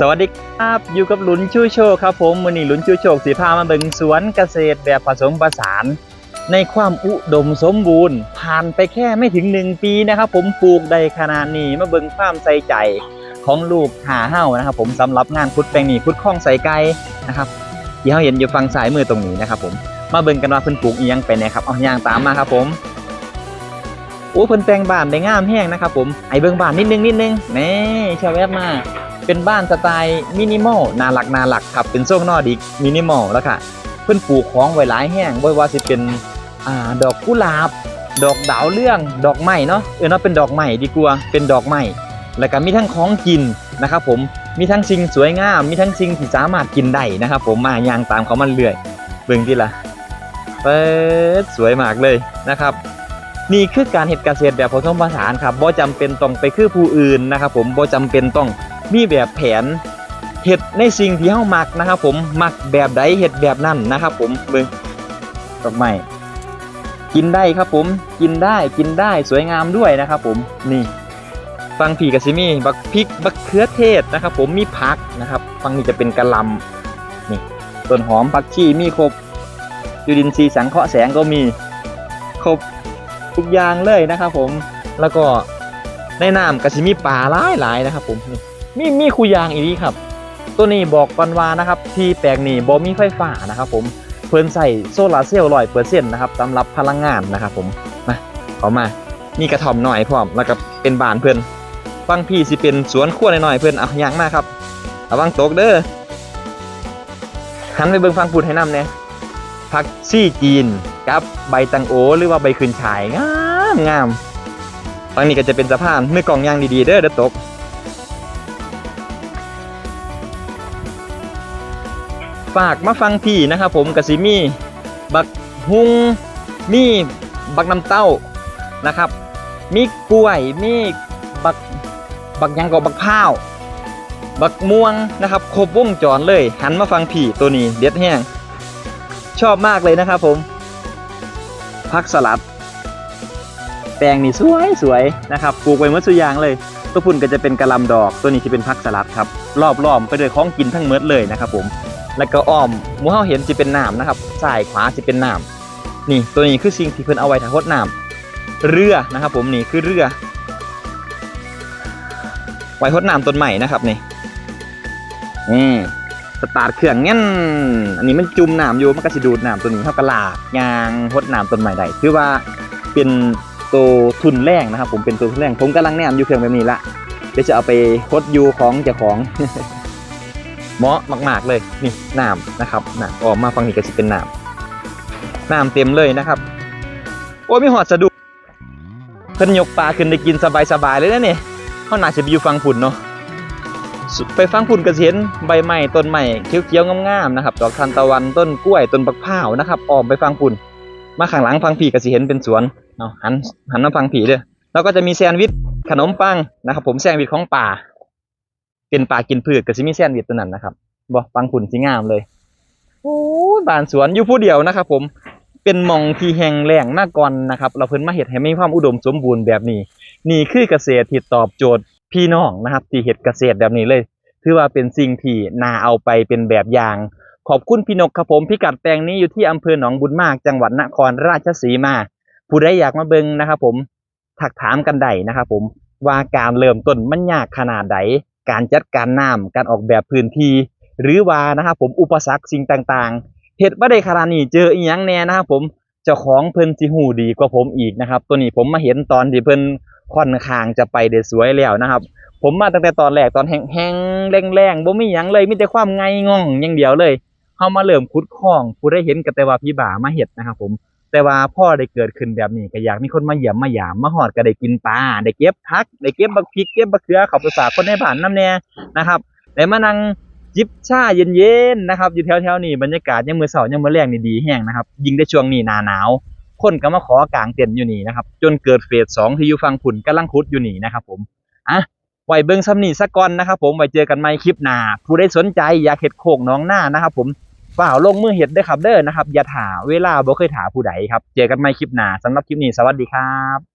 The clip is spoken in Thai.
สวัสดีครับอยู่กับหลุนชูโชคครับผมมือนี้หลุนชูโชคสีพามาเบิงสวนเกษตรแบบผสมผสาน ในความอุดมสมบูรณ์ ผ่านไปแค่ไม่ถึงหนึ่งปีนะครับผมปลูกได้ขนาดนี้มาเบิงความใส่ใจของลูกหาเฮ้านะครับผมสำหรับงานคุดแปลงนี้คุดข้องใส่ไก่นะครับที่เฮาเห็นอยู่ฝั่งซ้ายมือตรงนี้นะครับผมมาเบิงกันว่าเพิ่นปลูกอียังไปน่ครับเอาย่างตามมาครับผมโอ้เพิ่นแต่งบ้านได้งามแห้งนะครับผมไอเบิงบ้านนิดนึงนิดนึงนี่ชาวแวบมา เป็นบ้านสไตล์มินิมอลน่ารักน่ารักครับเป็นโซนนอดิกมินิมอลแล้วค่ะเพิ่อนปลูกของไว้หลายแห้งบ่ว่าสิเป็นอ่าดอกกุหลาบ ดอกดาวเรื่องดอกไม้เนาะเออเนาะเป็นดอกไม้ดีกว่าเป็นดอกไม้แล้วก็มีทั้งของกินนะครับผมมีทั้งสิ่งสวยงาม มีทั้งสิ่งที่สามารถกินได้นะครับผมมาย่างตามเขามันเรื่อยเบิ่งที่ละเปิดสวยมากเลยนะครับนี่คือการเฮ็ดเกษตรแบบผสมผสานครับบ่จำเป็นต้องไปคือผู้อื่นนะครับผมบ่จำเป็นต้อง มีแบบแผนเฮ็ดในสิ่งที่เฮามักนะครับ ผมมักแบบใดเฮ็ดแบบนั้นนะครับ ผมเบิ่งดอกไม้กินได้ครับผมกินได้กินได้สวยงามด้วยนะครับ ผมนี่ฟังผีกับซิมี่บักพริกบักเขือเทศนะครับ ผมมีผักนะครับ ฟังนี่จะเป็นกระลำนี่ต้นหอมผักชีมีครบจุลินทรีสังเคราะห์แสงก็มีครบทุกอย่างเลยนะครับ ผมแล้วก็ในน้ำกระชิมีปลาหลายหลายๆนะครับ ผมนี่ มีมีคุยางอีกนี่ครับ ตัวนี้บอกก่อนว่านะครับ ที่แปลงนี้บ่มีไฟฟ้านะครับ ผมเพิ่นใส่โซลาร์เซลล์ร้อยเปอร์เซ็นต์นะครับสำหรับพลังงานนะครับ ผมมาเอามามีกระท่อมหน่อยพร้อมแล้วก็เป็นบานเพิ่อนฟังพี่สิเป็นสวนครัวหน่อยเพิ่อนเอาอย่างมาครับระวังตกเด้อหันไปเบิ่งฟังพูดให้นำเนี่ยผักซี่จีนกับใบตังโอ หรือว่าใบคืนฉายงามงามฝั่งนี้ก็จะเป็นสะพานเมื่อกล่องยางดีๆเด้อเด้อตก ฝากมาฟังพี่นะครับผมกสิมีบักฮุงมีบักน้ำเต้านะครับ มีกล้วยมีบักบักยังก็บักพ้าว บักม่วงนะครับครบวงจรเลย หันมาฟังพี่ตัวนี้เด็ดแห้งชอบมากเลยนะครับผมผักสลัด แปลงนี่สวยสวยนะครับปลูกไว้เมื่อสุยางเลย ตัวพุ่นก็จะเป็นกระลำดอกตัวนี้ที่เป็นผักสลัดครับรอบล้อมไปด้วยของกินทั้งเมดเลยนะครับผม แล้วก็อ้อมมูเฮาเห็นจะเป็นน้ำนะครับซ้ายขวาจะเป็นน้ำนี่ตัวนี้คือสิ่งที่เพิ่นเอาไว้ถ้าหดน้ำเรือนะครับ ผมนี่คือเรือ ไว้หดน้ำต้นใหม่นะครับนี่อืมสตาร์ทเครื่องงั้นอันนี้มันจุ่มน้ำอยู่มันก็สิดูดน้ำตัวนี้เข้ากระลากยางหดน้ำต้นใหม่ได้ถือว่าเป็นตัวทุนแรงนะครับ ผมเป็นตัวทุนแรงผมกำลังแนมอยู่เครื่องแบบนี้ละเดี๋ยวจะเอาไปหดอยู่ของเจ้าของ เหมาะมาก ๆ เลยนี่น้ำนะครับน้ำออกมาฟังนี่ก็สิเป็นน้ำน้ำเต็มเลยนะครับ โอ้ยมีหอดสะดุดเพิ่นยกปลาขึ้นได้กินสบาย ๆ เลยนะเนี่ยเขาหนาจะไปอยู่ฟังผุ่นเนาะไปฟังพุ่นกระเสียนใบไม้ต้นไม้เขียวๆงามๆนะครับดอกทานตะวันต้นกล้วยต้นบักพร้าวนะครับออมไปฟังพุ่นมาข้างหลังฟังผีกระสีเห็นเป็นสวนเอาหันหันมาฟังผีเด้อแล้วก็จะมีแซนด์วิชขนมปังนะครับผมแซนด์วิชของป่า เป็นป่ากินพืชก็สิมีแซนด์วิชตัวนั้นนะครับบ่ฟังพุ่นสิงามเลยโอ้ยบ้านสวนอยู่ผู้เดียวนะครับ ผมเป็นหมองที่แห้งแล้งมาก่อนนะครับ เราเพิ่นมาเฮ็ดให้มีความอุดมสมบูรณ์แบบนี้ นี่คือเกษตรที่ตอบโจทย์พี่น้องนะครับ ที่เฮ็ดเกษตรแบบนี้เลย ถือว่าเป็นสิ่งที่น่าเอาไปเป็นแบบอย่าง ขอบคุณพี่นกครับผมพิกัดแปลงนี้อยู่ที่อำเภอหนองบุญมากจังหวัดนครราชสีมา ผู้ใดอยากมาเบิ่งนะครับ ผมถักถามกันได้นะครับ ผมว่าการเริ่มต้นมันยากขนาดใด การจัดการน้ำการออกแบบพื้นที่ หรือว่านะครับผมอุปสรรคสิ่งต่างๆเฮ็ดบ่ได้ขนาดนี้เจออีหยังแน่นะครับผมเจ้าของเพิ่นสิฮู้ดีกว่าผมอีกนะครับ ตัวนี้ผมมาเห็นตอนที่เพิ่นค่อนข้างจะไปได้สวยแล้วนะครับ ผมมาตั้งแต่ตอนแรกตอนแห้งๆแรงๆบ่มีหยังเลยมีแต่ความไงง่องอย่างเดียวเลยเฮามาเริ่มขุดคลองผู้ได้เห็นก็แต่ว่าพี่บ่ามาเฮ็ดนะครับผม แต่ว่าพ่อได้เกิดขึ้นแบบนี้ก็อยากมีคนมาเยี่ยมมาหยามมาฮอดก็ได้กินปลาได้เก็บผักได้เก็บบักพริกเก็บบักเขือเขาไปฝากคนในบ้านน้ำแน่นะครับได้มานั่งจิบชาเย็นๆนะครับอยู่แถวๆนี้บรรยากาศยามมื้อเช้ายามมื้อแลงนี่ดีแฮงนะครับยิ่งในช่วงนี้หนาหนาวคนก็มาขอกางเต็นท์อยู่นี่นะครับจนเกิดเฟสสองที่อยู่ฝั่งผุนกำลังขุดอยู่นี่นะครับผมอะไว้เบิ่งซ้ำนี่สักก่อนนะครับผมไว้เจอกันใหม่คลิปหน้าผู้ใดสนใจอยากเห็ดโคกน้องหน้านะครับผม ฝ่าลงมือเห็ดได้ครับเด้อนะครับ อย่าถาเวลาบ่เคยถาผู้ใดครับ เจอกันใหม่คลิปหน้าสำหรับคลิปนี้สวัสดีครับ